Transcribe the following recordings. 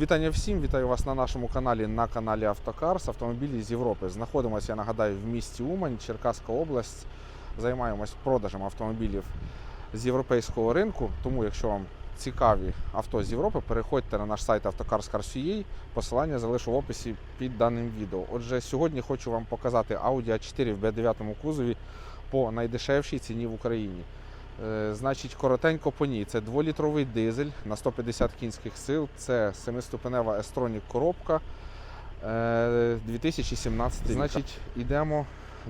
Вітання всім, вітаю вас на нашому каналі на каналі Автокарс. Автомобілі з Європи. Знаходимося, я нагадаю, в місті Умань, Черкаська область. Займаємось продажем автомобілів з європейського ринку. Тому, якщо вам цікаві авто з Європи, переходьте на наш сайт автокарс.car.ua. Посилання залишу в описі під даним відео. Отже, сьогодні хочу вам показати Audi A4 в B9 кузові по найдешевшій ціні в Україні. Е, Значить, коротенько по ній. Це 2-літровий дизель на 150 кінських сил. Це 7-ступенева Estronік коробка. е, 2017 рік. Значить, йдемо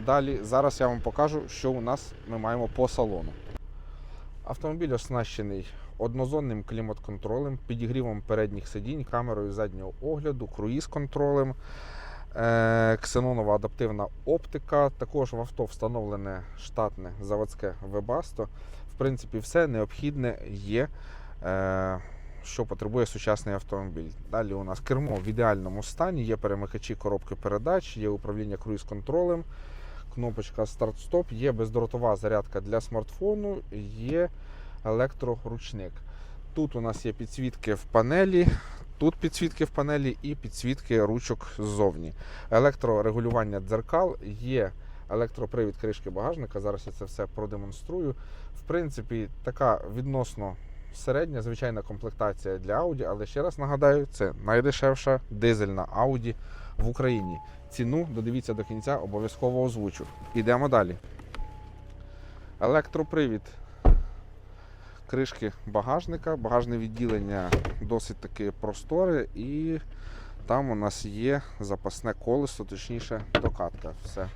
далі. Зараз я вам покажу, що у нас ми маємо по салону. Автомобіль оснащений однозонним клімат-контролем, підігрівом передніх сидінь, камерою заднього огляду, круїз-контролем, е, ксенонова адаптивна оптика. Також в авто встановлене штатне заводське Webasto. В принципі, все необхідне є, е, що потребує сучасний автомобіль. Далі у нас кермо в ідеальному стані, є перемикачі коробки передач, є управління круїз-контролем, кнопочка старт-стоп, є бездротова зарядка для смартфону, є електроручник. Тут у нас є підсвітки в панелі, тут підсвітки в панелі і підсвітки ручок ззовні. Електрорегулювання дзеркал, є електропривід кришки багажника. Зараз я це все продемонструю. В принципі, така відносно середня звичайна комплектація для Audi, але ще раз нагадаю, це найдешевша дизельна Audi в Україні. Ціну додивіться до кінця, обов'язково озвучу. Ідемо далі. Електропривід кришки багажника. Багажне відділення досить таки просторе і там у нас є запасне колесо, точніше докатка. Все,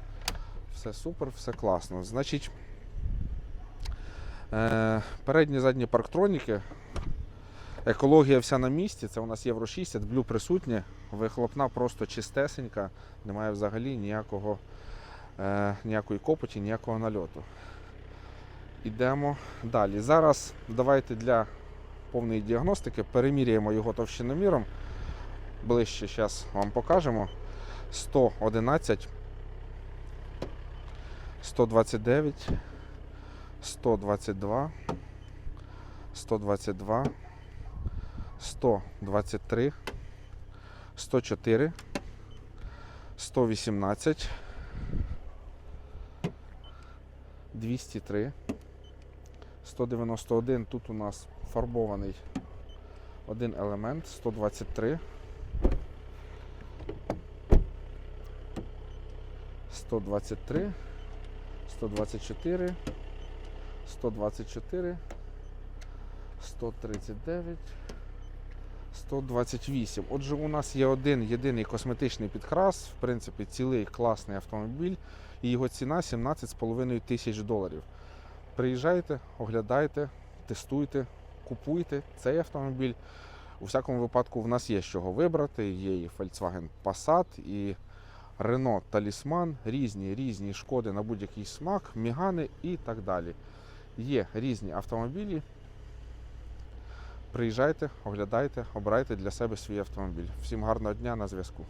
все супер, все класно. Значить, е, передні задні парктроніки. Екологія вся на місці. Це у нас Євро 6, AdBlue присутнє. Вихлопна просто чистесенька, немає взагалі ніякого, е, ніякої копоті, ніякого нальоту. Ідемо далі. Зараз давайте для повної діагностики переміряємо його товщиноміром. Ближче зараз вам покажемо. 111, 129, 122, 122, 123, 104, 118, 203, 191. Тут у нас фарбований один елемент, 123. 123, 124, 124, 139, 128. Отже, у нас є один єдиний косметичний підкрас, в принципі, цілий класний автомобіль, і його ціна 17,5 тисяч доларів. Приїжджайте, оглядайте, тестуйте, купуйте цей автомобіль. У всякому випадку в нас є з чого вибрати. Є і Volkswagen Passat, і Renault Talisman, різні різні шкоди на будь-який смак, мігани і так далі. Є різні автомобілі. Приїжджайте, оглядайте, обирайте для себе свій автомобіль. Всім гарного дня на зв'язку.